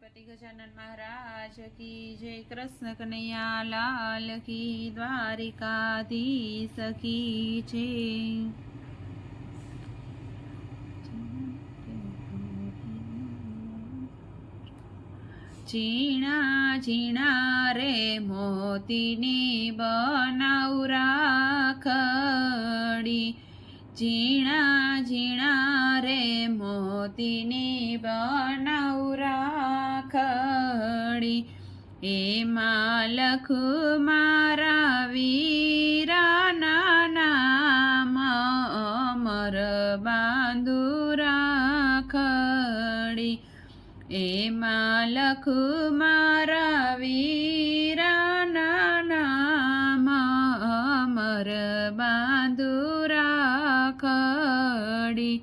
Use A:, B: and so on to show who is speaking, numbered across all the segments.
A: ગણપતિ ગજાનન મહારાજ કી જય કૃષ્ણ કનૈયા લાલ કી દ્વારિકાધીશ કી છે ઝીણા ઝીણા રે મોતીની બનાવરા ખડી ઝીણા એમાં લખુ મારા વીરા નામ અમર બાંધુરા ખડી એમાં લખુ મારા વીરા નામ અમર બાંધુરા ખડી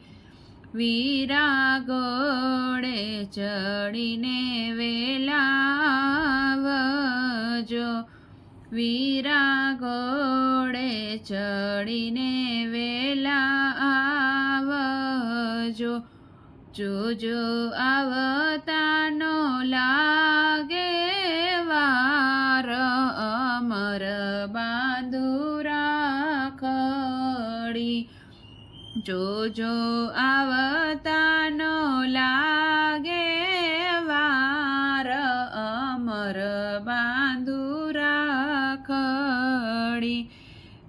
A: વીરા ગોળે ચડીને વેલાવજો વીરા ગોળે ચડીને વેલા આવજો. જોજો આવતાનો લાગે વાર અમર બાંધુરા ખડી. જોજો આવતાનો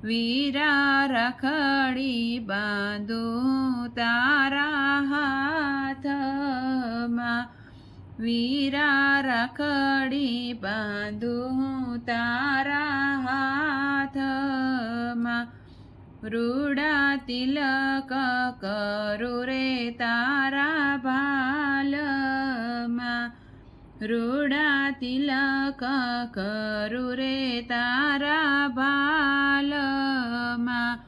A: વીરા રખડી બાંધુ તારા હાથમાં વીરા રખડી બાંધુ તારા હાથમાં રૂડા તિલક કરું રે તારા ભાલમાં રૂડા તિલક રે તારા બાલમાં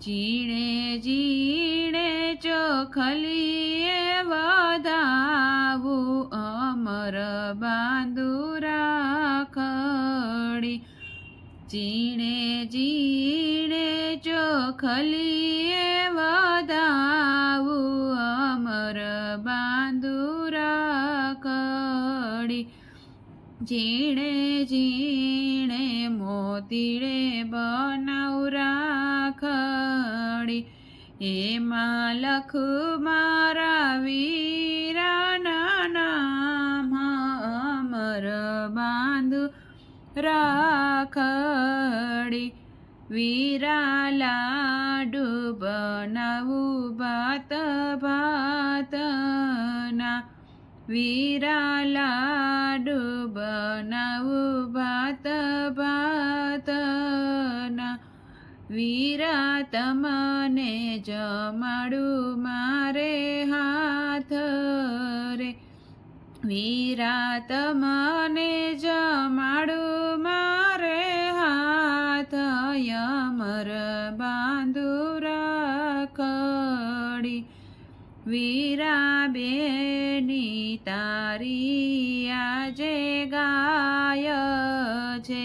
A: જીણે જીણે ચોખલીએ વધાવું અમર બાંદુરા ખડી જીણે જીણે ચોખલીએ જીણે જીણે મોતીડે બનાવરા ખડી એમાં લખુ મારા વીરાના નામ અમર બાંધુ રાખડી. વીરા લાડુ બનાવું ભાત ભાતના વીરા લાડુ બનાવું ભાત ભાતના વીરા તમને જમાડું મારે હાથ રે વીરા તમને જમાડું તારી આજે ગાય છે.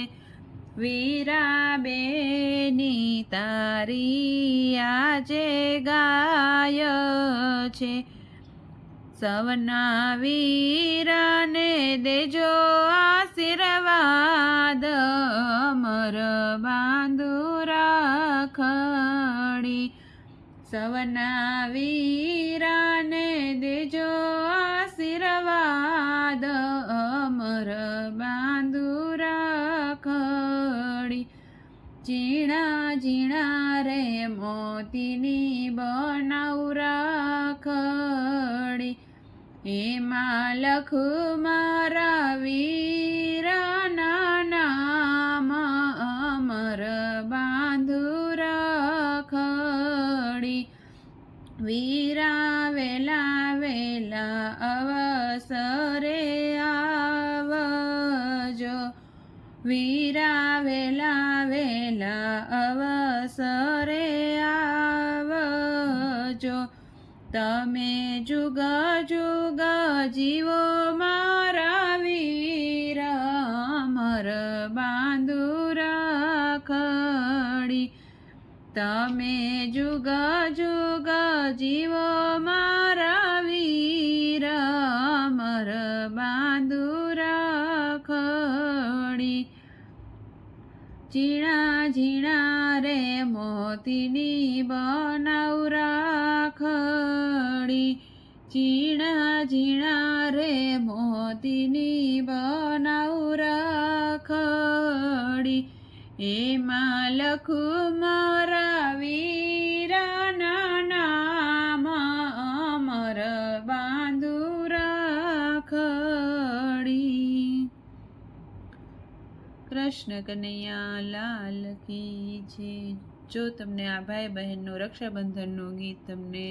A: વીરા બેની તારી આજે ગાય છે. સવના વીરાને દેજો આશીર્વાદ, અમર બાંધુરા ખડી સવના વીરાને દેજો આશીર્વાદ, અમર બાંધુરા ખડી. ઝીણા ઝીણા રે મોતીની બનાવરા ખડી. એમાં લખ મારા વીરા નામ અમર બાંધુરા વીરા વેલા વીરા વેલા વેલા અવસરે આવજો. તમે જુગ જુગ જીવો મારા વીર અમર બાંધુરા ખડી. તમે મોતીની બનાવ રાખડી ઝીણા ઝીણા રે મોતીની બનાવ રાખડી એમાં લખું મારા વીરાના નામ અમર બાંધુ કૃષ્ણ કનૈયા લાલ કી જય. જો તમને આ ભાઈ બહેનનું રક્ષાબંધનનું ગીત તમને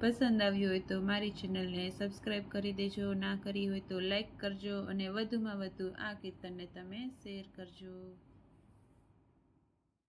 A: પસંદ આવ્યું હોય તો મારી ચેનલને સબસ્ક્રાઈબ કરી દેજો. ના કરી હોય તો લાઈક કરજો અને વધુમાં વધુ આ કીર્તનને તમે શેર કરજો.